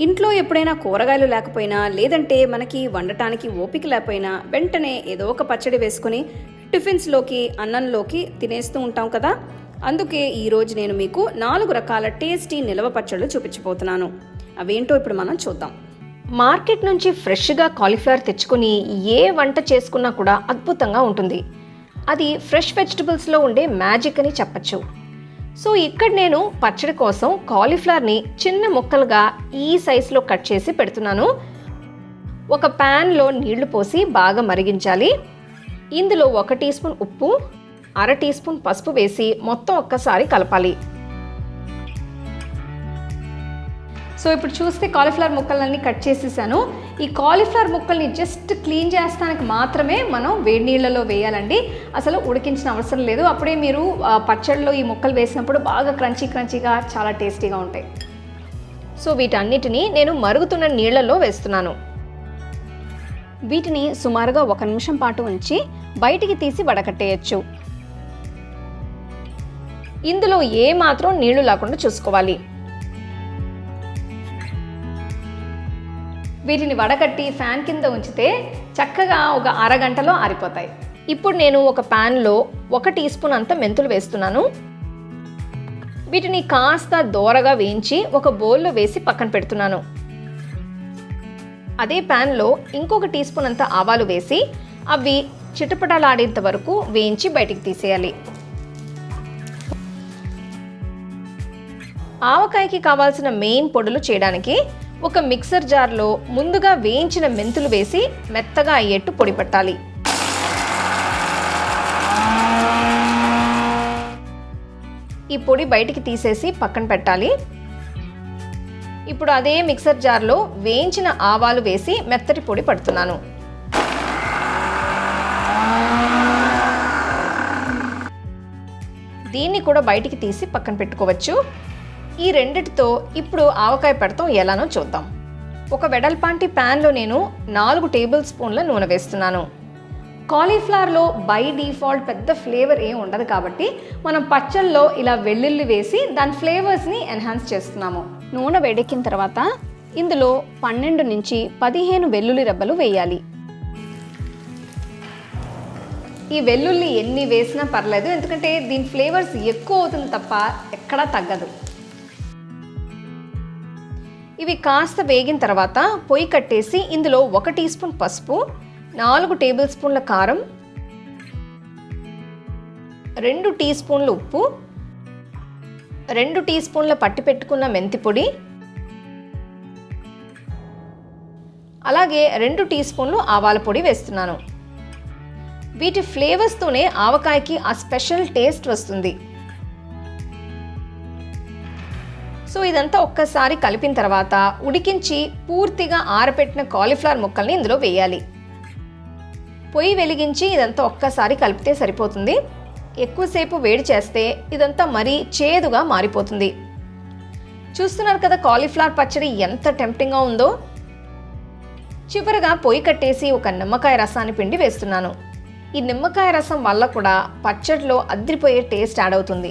ఇంట్లో ఎప్పుడైనా కూరగాయలు లేకపోయినా లేదంటే మనకి వండటానికి ఓపిక లేకపోయినా వెంటనే ఏదో ఒక పచ్చడి వేసుకొని టిఫిన్స్లోకి అన్నంలోకి తినేస్తూ ఉంటాం కదా? అందుకే ఈరోజు నేను మీకు నాలుగు రకాల టేస్టీ నిలవ పచ్చళ్ళు చూపించబోతున్నాను. అవేంటో ఇప్పుడు మనం చూద్దాం. మార్కెట్ నుంచి ఫ్రెష్గా కాలీఫ్లవర్ తెచ్చుకొని ఏ వంట చేసుకున్నా కూడా అద్భుతంగా ఉంటుంది. అది ఫ్రెష్ వెజిటబుల్స్లో ఉండే మ్యాజిక్ అని చెప్పచ్చు. సో ఇక్కడ నేను పచ్చడి కోసం కాలీఫ్లవర్ని చిన్న ముక్కలుగా ఈ సైజులో కట్ చేసి పెడుతున్నాను. ఒక ప్యాన్లో నీళ్ళు పోసి బాగా మరిగించాలి. ఇందులో ఒక టీ స్పూన్ ఉప్పు అర టీ స్పూన్ పసుపు వేసి మొత్తం ఒక్కసారి కలపాలి. సో ఇప్పుడు చూస్తే కాలీఫ్లవర్ ముక్కలన్నీ కట్ చేసేసాను. ఈ కాలీఫ్లవర్ ముక్కల్ని జస్ట్ క్లీన్ చేస్తానికి మాత్రమే మనం వేడి నీళ్ళలో వేయాలండి. అసలు ఉడికించిన అవసరం లేదు. అప్పుడే మీరు పచ్చడిలో ఈ ముక్కలు వేసినప్పుడు బాగా క్రంచీ క్రంచీగా చాలా టేస్టీగా ఉంటాయి. సో వీటన్నిటిని నేను మరుగుతున్న నీళ్ళలో వేస్తున్నాను. వీటిని సుమారుగా ఒక నిమిషం పాటు ఉంచి బయటికి తీసి వడకట్టేయచ్చు. ఇందులో ఏ మాత్రం నీళ్ళు లేకుండా చూసుకోవాలి. వీటిని వడకట్టి ఫ్యాన్ కింద ఉంచితే చక్కగా ఒక అరగంటలో ఆరిపోతాయి. ఇప్పుడు నేను ఒక ప్యాన్లో ఒక టీ స్పూన్ అంత మెంతులు వేస్తున్నాను. వీటిని కాస్త దోరగా వేయించి ఒక బౌల్లో వేసి పక్కన పెడుతున్నాను. అదే ప్యాన్లో ఇంకొక టీ స్పూన్ అంత ఆవాలు వేసి అవి చిటపటలాడేంత వరకు వేయించి బయటికి తీసేయాలి. ఆవకాయకి కావాల్సిన మెయిన్ పొడులు చేయడానికి ఒక మిక్సర్ జార్లో ముందుగా వేయించిన మెంతులు వేసి మెత్తగా అయ్యేట్టు పొడి పట్టాలి. ఈ పొడి బయటికి తీసేసి పక్కన పెట్టాలి. ఇప్పుడు అదే మిక్సర్ జార్లో వేయించిన ఆవాలు వేసి మెత్తటి పొడి పడుతున్నాను. దీన్ని కూడా బయటికి తీసి పక్కన పెట్టుకోవచ్చు. ఈ రెండిటితో ఇప్పుడు ఆవకాయ పెడతాం ఎలానో చూద్దాం. ఒక వెడల్పాంటి ప్యాన్లో నేను నాలుగు టేబుల్ స్పూన్ల నూనె వేస్తున్నాను. కాలీఫ్లవర్లో బై డిఫాల్ట్ పెద్ద ఫ్లేవర్ ఏం ఉండదు కాబట్టి మనం పచ్చళ్ళలో ఇలా వెల్లుల్లి వేసి దాని ఫ్లేవర్స్ని ఎన్హాన్స్ చేస్తున్నాము. నూనె వేడెక్కిన తర్వాత ఇందులో పన్నెండు నుంచి పదిహేను వెల్లుల్లి రెబ్బలు వేయాలి. ఈ వెల్లుల్లి ఎన్ని వేసినా పర్లేదు ఎందుకంటే దీని ఫ్లేవర్స్ ఎక్కువ అవుతుంది తప్ప ఎక్కడా తగ్గదు. ఇవి కాస్త వేగిన తర్వాత పొయ్యి కట్టేసి ఇందులో ఒక టీ స్పూన్ పసుపు నాలుగు టేబుల్ స్పూన్ల కారం రెండు టీ స్పూన్ల ఉప్పు రెండు టీ స్పూన్ల పట్టి పెట్టుకున్న మెంతి పొడి అలాగే రెండు టీ స్పూన్లు ఆవాల పొడి వేస్తున్నాను. వీటి ఫ్లేవర్స్తోనే ఆవకాయకి ఆ స్పెషల్ టేస్ట్ వస్తుంది. సో ఇదంతా ఒక్కసారి కలిపిన తర్వాత ఉడికించి పూర్తిగా ఆరపెట్టిన కాలీఫ్లవర్ ముక్కల్ని ఇందులో వేయాలి. పొయ్యి వెలిగించి ఇదంతా ఒక్కసారి కలిపితే సరిపోతుంది. ఎక్కువసేపు వేడి చేస్తే ఇదంతా మరీ చేదుగా మారిపోతుంది. చూస్తున్నారు కదా కాలీఫ్లవర్ పచ్చడి ఎంత టెంప్టింగ్గా ఉందో? చివరగా పొయ్యి కట్టేసి ఒక నిమ్మకాయ రసాన్ని పిండి వేస్తున్నాను. ఈ నిమ్మకాయ రసం వల్ల కూడా పచ్చడిలో అద్రిపోయే టేస్ట్ యాడ్ అవుతుంది.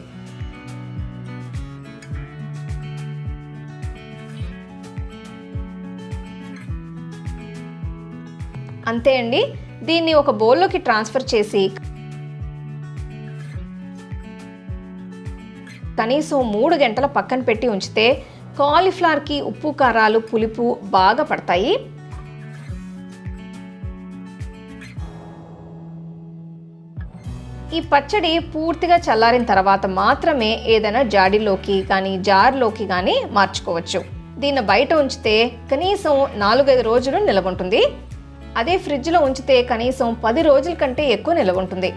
అంతే అండి. దీన్ని ఒక బౌల్లోకి ట్రాన్స్ఫర్ చేసి కనీసం మూడు గంటల పక్కన పెట్టి ఉంచితే కాలీఫ్లవర్కి ఉప్పు కారాలు పులుపు బాగా పడతాయి. ఈ పచ్చడి పూర్తిగా చల్లారిన తర్వాత మాత్రమే ఏదైనా జాడీలోకి కానీ జార్లోకి కానీ మార్చుకోవచ్చు. దీన్ని బయట ఉంచితే కనీసం నాలుగైదు రోజులు నిలబొంటుంది. అదే ఫ్రిడ్జ్లో ఉంచితే కనీసం పది రోజుల కంటే ఎక్కువ నిలవ ఉంటుంది.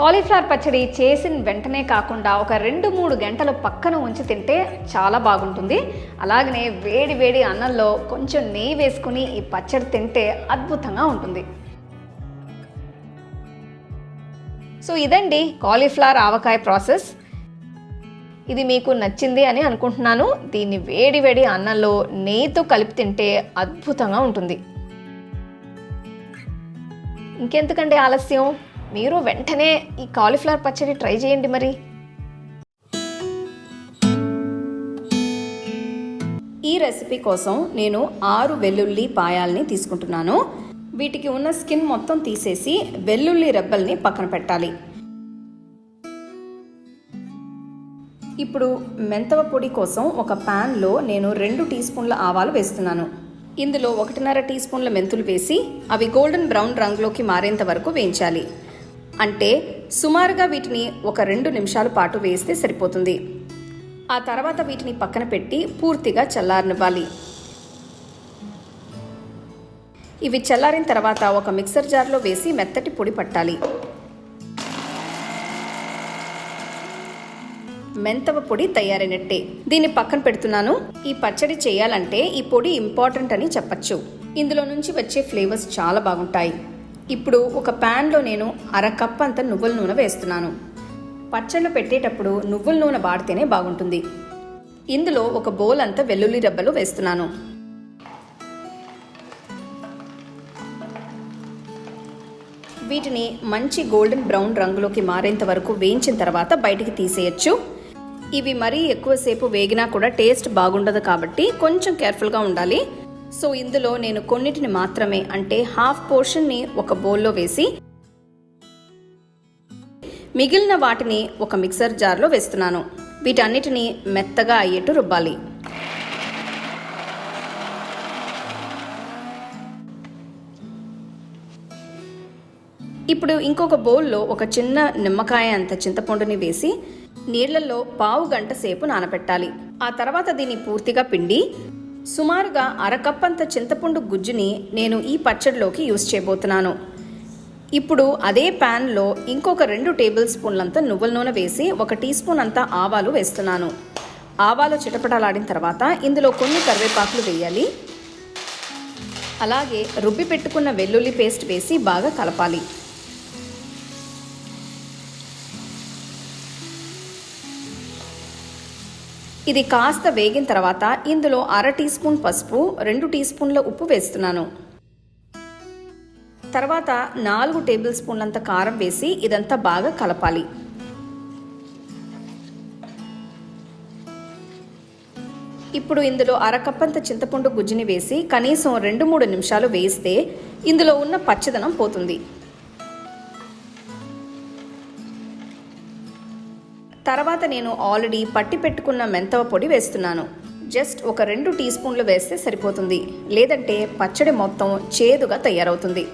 కాలీఫ్లవర్ పచ్చడి చేసిన వెంటనే కాకుండా ఒక రెండు మూడు గంటలు పక్కన ఉంచి తింటే చాలా బాగుంటుంది. అలాగనే వేడి వేడి అన్నంలో కొంచెం నెయ్యి వేసుకుని ఈ పచ్చడి తింటే అద్భుతంగా ఉంటుంది. సో ఇదండి కాలీఫ్లవర్ ఆవకాయ ప్రాసెస్. ఇది మీకు నచ్చింది అని అనుకుంటున్నాను. దీన్ని వేడి వేడి అన్నంలో నెయ్యితో కలిపి తింటే అద్భుతంగా ఉంటుంది. ఇంకెందుకండి ఆలస్యం? మీరు వెంటనే ఈ కాలీఫ్లవర్ పచ్చడి ట్రై చేయండి మరి. ఈ రెసిపీ కోసం నేను ఆరు వెల్లుల్లి పాయాల్ని తీసుకుంటున్నాను. వీటికి ఉన్న స్కిన్ మొత్తం తీసేసి వెల్లుల్లి రెబ్బల్ని పక్కన పెట్టాలి. ఇప్పుడు మెంతవ పొడి కోసం ఒక ప్యాన్లో నేను రెండు టీ స్పూన్ల ఆవాలు వేస్తున్నాను. ఇందులో ఒకటిన్నర టీ స్పూన్ల మెంతులు వేసి అవి గోల్డెన్ బ్రౌన్ రంగులోకి మారేంత వరకు వేయించాలి. అంటే సుమారుగా వీటిని ఒక రెండు నిమిషాల పాటు వేస్తే సరిపోతుంది. ఆ తర్వాత వీటిని పక్కన పెట్టి పూర్తిగా చల్లారనివ్వాలి. ఇవి చల్లారిన తర్వాత ఒక మిక్సర్ జార్లో వేసి మెత్తటి పొడి పట్టాలి. మెంతవ పొడి తయారైనట్టే దీన్ని పక్కన పెడుతున్నాను. ఈ పచ్చడి చేయాలంటే ఈ పొడి ఇంపార్టెంట్ అని చెప్పచ్చు. ఇందులో నుంచి వచ్చే ఫ్లేవర్స్ చాలా బాగుంటాయి. ఇప్పుడు ఒక ప్యాన్లో నేను అర కప్ అంత నువ్వుల నూనె వేస్తున్నాను. పచ్చళ్ళు పెట్టేటప్పుడు నువ్వుల నూనె వాడితేనే బాగుంటుంది. ఇందులో ఒక బౌల్ అంత వెల్లుల్లి రెబ్బలు వేస్తున్నాను. వీటిని మంచి గోల్డెన్ బ్రౌన్ రంగులోకి మారేంత వరకు వేయించిన తర్వాత బయటికి తీసేయచ్చు. ఇవి మరీ ఎక్కువసేపు వేగినా కూడా టేస్ట్ బాగుండదు కాబట్టి కొంచెం కేర్ఫుల్గా ఉండాలి. సో ఇందులో నేను కొన్నిటిని మాత్రమే అంటే హాఫ్ పోర్షన్ని ఒక బౌల్లో వేసి మిగిలిన వాటిని ఒక మిక్సర్ జార్లో వేస్తున్నాను. వీటన్నిటిని మెత్తగా అయ్యేట్టు రుబ్బాలి. ఇప్పుడు ఇంకొక బౌల్లో ఒక చిన్న నిమ్మకాయ అంత చింతపండుని వేసి నీళ్ళలో పావు గంట సేపు నానబెట్టాలి ఆ తర్వాత దీన్ని పూర్తిగా పిండి సుమారుగా అరకప్పంత చింతపండు గుజ్జుని నేను ఈ పచ్చడిలోకి యూస్ చేయబోతున్నాను. ఇప్పుడు అదే ప్యాన్లో ఇంకొక రెండు టేబుల్ స్పూన్లంత నువ్వుల నూనె వేసి ఒక టీ స్పూన్ అంతా ఆవాలు వేస్తున్నాను. ఆవాలు చిటపటలాడిన తర్వాత ఇందులో కొన్ని కరివేపాకులు వేయాలి. అలాగే రుబ్బి పెట్టుకున్న వెల్లుల్లి పేస్ట్ వేసి బాగా కలపాలి. ఇది కాస్త వేగిన తర్వాత ఇందులో అర టీ స్పూన్ పసుపు రెండు టీ స్పూన్ల ఉప్పు వేస్తున్నాను. తర్వాత నాలుగు టేబుల్ స్పూన్లంత కారం వేసి ఇదంతా బాగా కలపాలి. ఇప్పుడు ఇందులో అరకప్పంత చింతపండు గుజ్జుని వేసి కనీసం రెండు మూడు నిమిషాలు వేస్తే ఇందులో ఉన్న పచ్చదనం పోతుంది. తర్వాత నేను ఆల్రెడీ పట్టి పెట్టుకున్న మెంతవ పొడి వేస్తున్నాను. జస్ట్ ఒక రెండు టీ స్పూన్లు వేస్తే సరిపోతుంది. లేదంటే పచ్చడి మొత్తం చేదుగా తయారవుతుంది.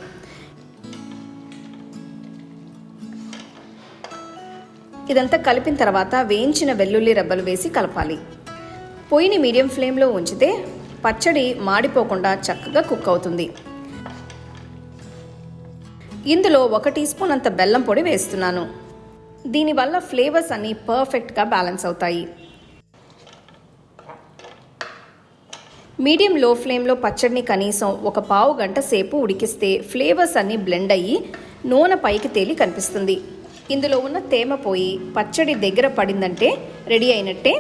ఇదంతా కలిపిన తర్వాత వేయించిన వెల్లుల్లి రెబ్బలు వేసి కలపాలి. పొయ్యిని మీడియం ఫ్లేమ్లో ఉంచితే పచ్చడి మాడిపోకుండా చక్కగా కుక్ అవుతుంది. ఇందులో ఒక టీ స్పూన్ అంత బెల్లం పొడి వేస్తున్నాను. దీనివల్ల ఫ్లేవర్స్ అన్నీ పర్ఫెక్ట్గా బ్యాలెన్స్ అవుతాయి. మీడియం లో ఫ్లేమ్లో పచ్చడిని కనీసం ఒక పావు గంట సేపు ఉడికిస్తే ఫ్లేవర్స్ అన్నీ బ్లెండ్ అయ్యి నూనె పైకి తేలి కనిపిస్తుంది. ఇందులో ఉన్న తేమ పోయి పచ్చడి దగ్గర పడిందంటే రెడీ అయినట్టే.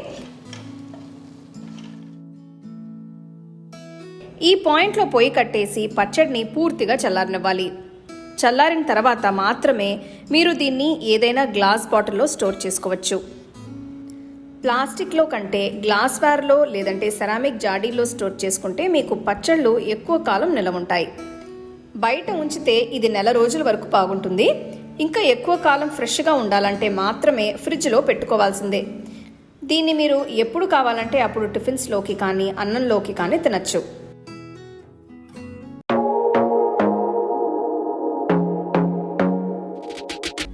ఈ పాయింట్లో పొయ్యి కట్టేసి పచ్చడిని పూర్తిగా చల్లారనివ్వాలి. చల్లారిన తర్వాత మాత్రమే మీరు దీన్ని ఏదైనా గ్లాస్ బాటిల్లో స్టోర్ చేసుకోవచ్చు. ప్లాస్టిక్లో కంటే గ్లాస్ వేర్లో లేదంటే సెరామిక్ జాడీలో స్టోర్ చేసుకుంటే మీకు పచ్చళ్ళు ఎక్కువ కాలం నిలవ ఉంటాయి. బయట ఉంచితే ఇది నెల రోజుల వరకు బాగుంటుంది. ఇంకా ఎక్కువ కాలం ఫ్రెష్గా ఉండాలంటే మాత్రమే ఫ్రిడ్జ్లో పెట్టుకోవాల్సిందే. దీన్ని మీరు ఎప్పుడు కావాలంటే అప్పుడు టిఫిన్స్లోకి కానీ అన్నంలోకి కానీ తినచ్చు.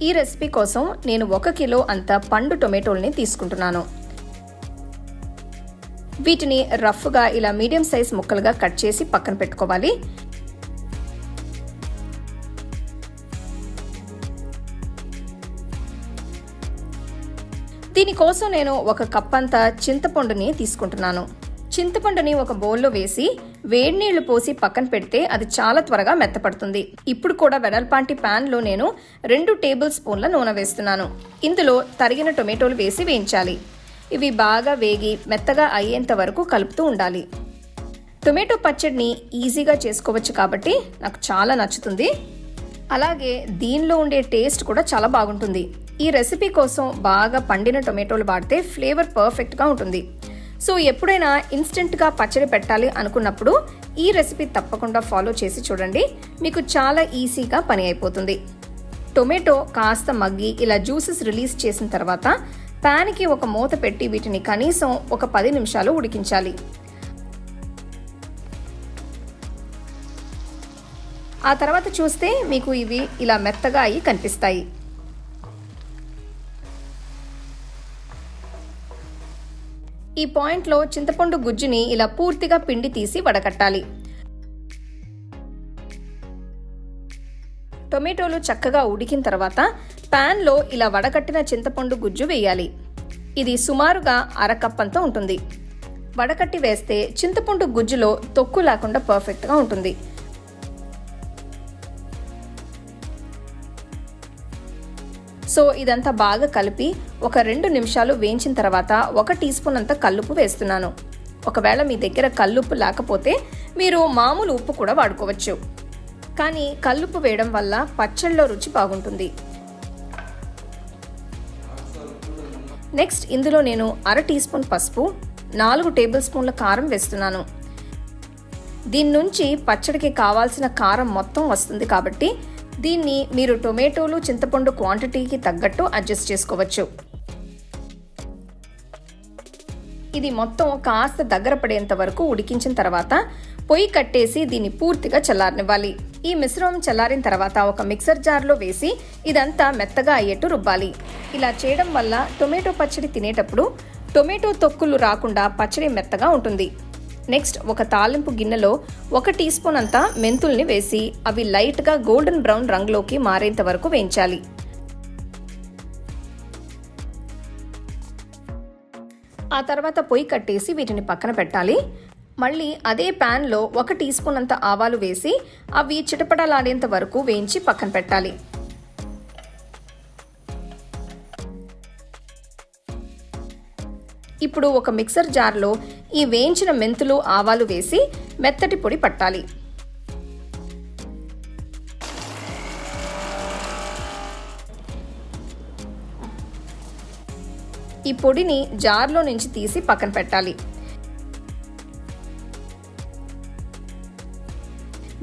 ఈ రెసిపీ కోసం నేను ఒక కిలో అంత పండు టొమాటోల్ని తీసుకుంటున్నాను. వీటిని రఫ్గా ఇలా మీడియం సైజ్ ముక్కలుగా కట్ చేసి పక్కన పెట్టుకోవాలి. దీనికోసం నేను ఒక కప్ అంత చింతపండుని తీసుకుంటున్నాను. చింతపండుని ఒక బౌల్లో వేసి వేడి నీళ్ళు పోసి పక్కన పెడితే అది చాలా త్వరగా మెత్తపడుతుంది. ఇప్పుడు కూడా వెడల్పాంటి ప్యాన్లో నేను రెండు టేబుల్ స్పూన్ల నూనె వేస్తున్నాను. ఇందులో తరిగిన టొమాటోలు వేసి వేయించాలి. ఇవి బాగా వేగి మెత్తగా అయ్యేంత వరకు కలుపుతూ ఉండాలి. టొమాటో పచ్చడిని ఈజీగా చేసుకోవచ్చు కాబట్టి నాకు చాలా నచ్చుతుంది. అలాగే దీనిలో ఉండే టేస్ట్ కూడా చాలా బాగుంటుంది. ఈ రెసిపీ కోసం బాగా పండిన టొమాటోలు వాడితే ఫ్లేవర్ పర్ఫెక్ట్గా ఉంటుంది. సో ఎప్పుడైనా ఇన్స్టెంట్గా పచ్చడి పెట్టాలి అనుకున్నప్పుడు ఈ రెసిపీ తప్పకుండా ఫాలో చేసి చూడండి. మీకు చాలా ఈజీగా పని అయిపోతుంది. టొమాటో కాస్త మగ్గి ఇలా జ్యూసెస్ రిలీజ్ చేసిన తర్వాత ప్యాన్కి ఒక మూత పెట్టి వీటిని కనీసం ఒక పది నిమిషాలు ఉడికించాలి. ఆ తర్వాత చూస్తే మీకు ఇవి ఇలా మెత్తగా అయి కనిపిస్తాయి. ఈ పాయింట్లో చింతపండు గుజ్జుని ఇలా పూర్తిగా పిండి తీసి వడకట్టాలి. టొమాటోలు చక్కగా ఉడికిన తర్వాత ప్యాన్లో ఇలా వడకట్టిన చింతపండు గుజ్జు వేయాలి. ఇది సుమారుగా అరకప్పంతో ఉంటుంది. వడకట్టి వేస్తే చింతపండు గుజ్జులో తొక్కు లేకుండా పర్ఫెక్ట్గా ఉంటుంది. సో ఇదంతా బాగా కలిపి ఒక రెండు నిమిషాలు వేయించిన తర్వాత ఒక టీ స్పూన్ అంత కల్లుప్పు వేస్తున్నాను. ఒకవేళ మీ దగ్గర కల్లుప్పు లేకపోతే మీరు మామూలు ఉప్పు కూడా వాడుకోవచ్చు. కానీ కల్లుప్పు వేయడం వల్ల పచ్చళ్ళలో రుచి బాగుంటుంది. నెక్స్ట్ ఇందులో నేను అర టీ స్పూన్ పసుపు నాలుగు టేబుల్ స్పూన్ల కారం వేస్తున్నాను. దీని నుంచి పచ్చడికి కావాల్సిన కారం మొత్తం వస్తుంది కాబట్టి దీన్ని మీరు టొమాటోలు చింతపండు క్వాంటిటీకి తగ్గట్టు అడ్జస్ట్ చేసుకోవచ్చు. ఇది మొత్తం కాస్త దగ్గర పడేంత వరకు ఉడికించిన తర్వాత పొయ్యి కట్టేసి దీన్ని పూర్తిగా చల్లారనివ్వాలి. ఈ మిశ్రమం చల్లారిన తర్వాత ఒక మిక్సర్ జార్లో వేసి ఇదంతా మెత్తగా అయ్యేట్టు రుబ్బాలి. ఇలా చేయడం వల్ల టొమాటో పచ్చడి తినేటప్పుడు టొమాటో తొక్కులు రాకుండా పచ్చడి మెత్తగా ఉంటుంది. నెక్స్ట్ ఒక తాలింపు గిన్నెలో ఒక టీ స్పూన్ అంతా మెంతుల్ని వేసి అవి లైట్గా గోల్డెన్ బ్రౌన్ రంగులోకి మారేంత వరకు వేయించాలి. ఆ తర్వాత పొయ్యి కట్టేసి వీటిని పక్కన పెట్టాలి. మళ్ళీ అదే ప్యాన్లో ఒక టీ స్పూన్ అంత ఆవాలు వేసి అవి చిటపటలాడేంత వరకు వేయించి పక్కన పెట్టాలి. ఇప్పుడు ఒక మిక్సర్ జార్లో ఈ వేయించిన మెంతులు ఆవాలు వేసి మెత్తటి పొడి పట్టాలి. ఈ పొడిని జార్లో నుంచి తీసి పక్కన పెట్టాలి.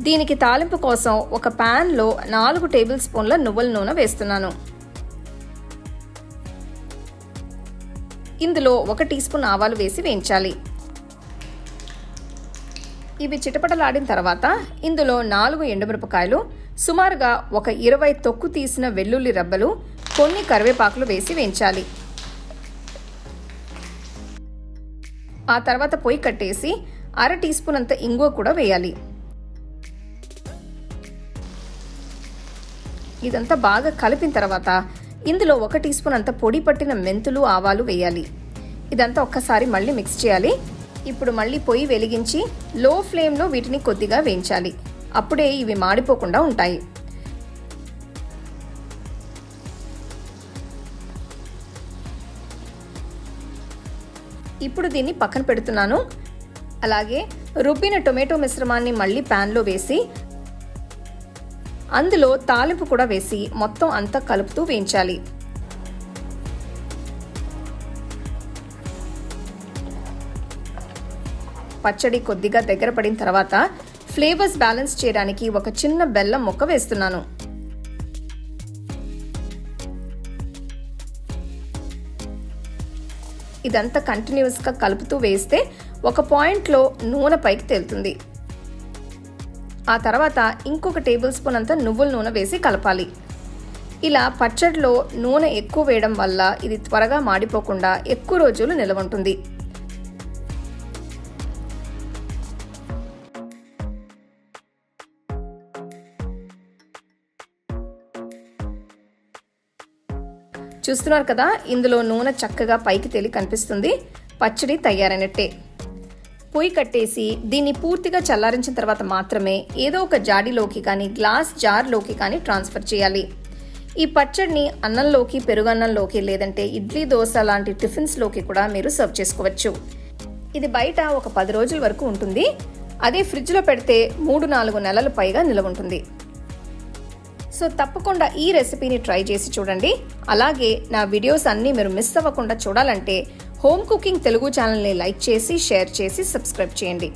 దీనికి తాలింపు కోసం ఒక ప్యాన్లో నాలుగు టేబుల్ స్పూన్ల నువ్వుల నూనె వేస్తున్నాను. ఇందులో ఒక టీ స్పూన్ ఆవాలు వేసి వేయించాలి. ఇవి చిటపటలాడిన తర్వాత ఇందులో నాలుగు ఎండుమిరపకాయలు సుమారుగా ఒక ఇరవై తొక్కు తీసిన వెల్లుల్లి రబ్బలు కొన్ని కరివేపాకులు వేసి వేయించాలి. ఆ తర్వాత పొయ్యి కట్టేసి అర టీ స్పూన్ అంత ఇంగువ కూడా వేయాలి. ఇదంతా బాగా కలిపిన తర్వాత ఇందులో ఒక టీ స్పూన్ అంత పొడి పట్టిన మెంతులు ఆవాలు వేయాలి. ఇదంతా ఒక్కసారి మళ్ళీ మిక్స్ చేయాలి. ఇప్పుడు మళ్ళీ పొయ్యి వెలిగించి లో ఫ్లేమ్లో వీటిని కొద్దిగా వేయించాలి. అప్పుడే ఇవి మాడిపోకుండా ఉంటాయి. ఇప్పుడు దీన్ని పక్కన పెడుతున్నాను. అలాగే రుబ్బిన టొమాటో మిశ్రమాన్ని మళ్ళీ ప్యాన్లో వేసి అందులో తాలింపు కూడా వేసి మొత్తం అంతా కలుపుతూ వేయించాలి. పచ్చడి కొద్దిగా దగ్గర పడిన తర్వాత ఫ్లేవర్స్ బ్యాలెన్స్ చేయడానికి ఒక చిన్న బెల్లం ముక్క వేస్తున్నాను. ఇదంతా కంటిన్యూస్గా కలుపుతూ వేస్తే ఒక పాయింట్లో నూనె పైకి తేలుతుంది. ఆ తర్వాత ఇంకొక టేబుల్ స్పూన్ అంతా నువ్వుల నూనె వేసి కలపాలి. ఇలా పచ్చడిలో నూనె ఎక్కువ వేయడం వల్ల ఇది త్వరగా మాడిపోకుండా ఎక్కువ రోజులు నిలవ ఉంటుంది. చూస్తున్నారు కదా ఇందులో నూనె చక్కగా పైకి తేలి కనిపిస్తుంది. పచ్చడి తయారైనట్టే. పొయ్యి కట్టేసి దీన్ని పూర్తిగా చల్లారించిన తర్వాత మాత్రమే ఏదో ఒక జాడీలోకి కానీ గ్లాస్ జార్లోకి కానీ ట్రాన్స్ఫర్ చేయాలి. ఈ పచ్చడిని అన్నంలోకి పెరుగన్నంలోకి లేదంటే ఇడ్లీ దోశ లాంటి టిఫిన్స్లోకి కూడా మీరు సర్వ్ చేసుకోవచ్చు. ఇది బయట ఒక పది రోజుల వరకు ఉంటుంది. అదే ఫ్రిడ్జ్లో పెడితే మూడు నాలుగు నెలల పైగా నిలవ ఉంటుంది. సో తప్పకుండా ఈ రెసిపీని ట్రై చేసి చూడండి. అలాగే నా వీడియోస్ అన్నీ మీరు మిస్ అవ్వకుండా చూడాలంటే హోమ్ కుకింగ్ తెలుగు ఛానల్ని లైక్ చేసి షేర్ చేసి సబ్స్క్రైబ్ చేయండి.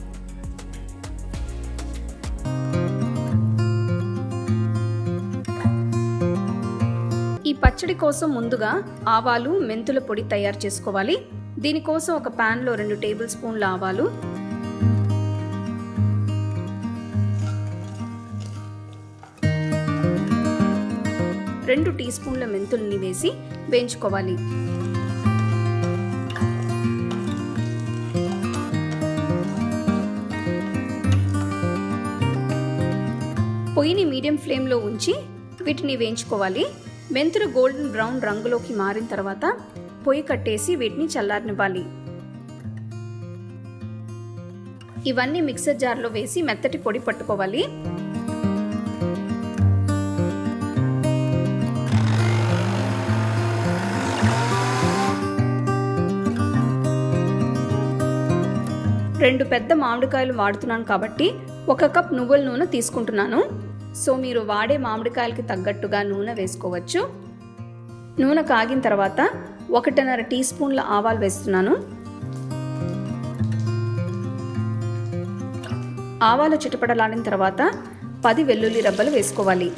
ఈ పచ్చడి కోసం ముందుగా ఆవాలు మెంతుల పొడి తయారు చేసుకోవాలి. దీనికోసం ఒక ప్యాన్లో రెండు టేబుల్ స్పూన్ల ఆవాలు రెండు టీ స్పూన్ల మెంతుల్ని వేసి వేయించుకోవాలి. పొయ్యిని మీడియం ఫ్లేమ్లో ఉంచి వీటిని వేయించుకోవాలి. మెంతులు గోల్డెన్ బ్రౌన్ రంగులోకి మారిన తర్వాత పొయ్యి కట్టేసి వీటిని చల్లారనివ్వాలి. ఇవన్నీ మిక్సర్ జార్లో వేసి మెత్తటి పొడి పట్టుకోవాలి. రెండు పెద్ద మామిడికాయలు వాడుతున్నాను కాబట్టి ఒక కప్ నువ్వుల నూనె తీసుకుంటున్నాను. సో మీరు వాడే మామిడికాయలకి తగ్గట్టుగా నూనె వేసుకోవచ్చు. నూనె కాగిన తర్వాత ఒకటిన్నర టీ స్పూన్ల ఆవాలు వేస్తున్నాను. ఆవాలు చిటపడలాడిన తర్వాత పది వెల్లుల్లి రబ్బలు వేసుకోవాలి.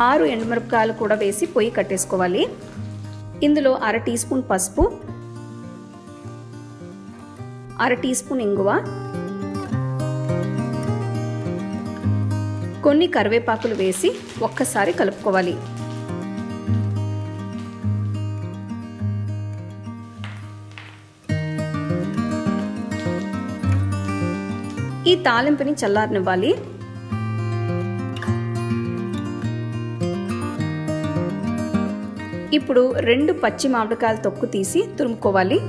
ఆరు ఎండుమిరపకాయలు కూడా వేసి పొయ్యి కట్టేసుకోవాలి. ఇందులో అర టీ స్పూన్ పసుపు అర టీ స్పూన్ ఇంగువ. కొన్ని కరివేపాకులు వేసి ఒక్కసారి కలుపుకోవాలి. ఈ తాలింపుని చల్లారనివ్వాలి. ఇప్పుడు రెండు పచ్చి మామిడికాయల తొక్కు తీసి తురుముకోవాలి.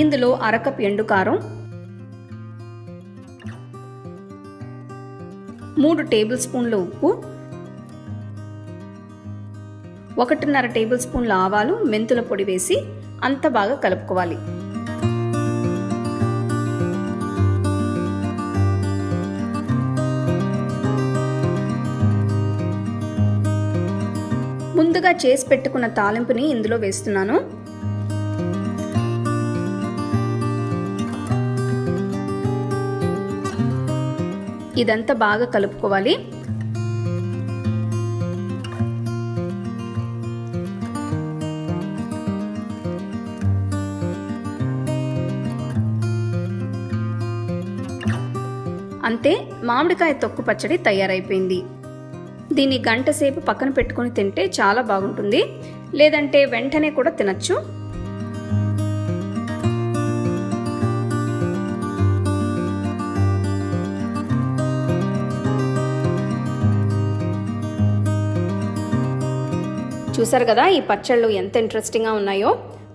ఇందులో అరకప్ ఎండు కారం మూడు టేబుల్ స్పూన్ల ఉప్పు ఒకటిన్నర టేబుల్ స్పూన్ల ఆవాలు మెంతుల పొడి వేసి అంత బాగా కలుపుకోవాలి. ముందుగా చేసి పెట్టుకున్న తాలింపుని ఇందులో వేస్తున్నాను. ఇదంతా బాగా కలుపుకోవాలి. అంతే మామిడికాయ తొక్కు పచ్చడి తయారైపోయింది. దీన్ని గంట సేపు పక్కన పెట్టుకొని తింటే చాలా బాగుంటుంది. లేదంటే వెంటనే కూడా తినచ్చు. చూసారు కదా ఈ పచ్చళ్ళు ఎంత ఇంట్రెస్టింగ్గా ఉన్నాయో.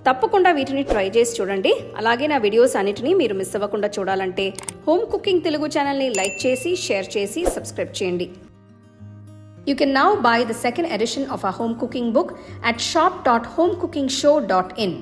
తప్పకుండా వీటిని ట్రై చేసి చూడండి. అలాగే నా వీడియోస్ అన్నిటినీ మీరు మిస్ అవ్వకుండా చూడాలంటే హోమ్ కుకింగ్ తెలుగు ఛానల్ని లైక్ చేసి షేర్ చేసి సబ్స్క్రైబ్ చేయండి. You can now buy the second edition of a home cooking book at shop dot home cooking show dot in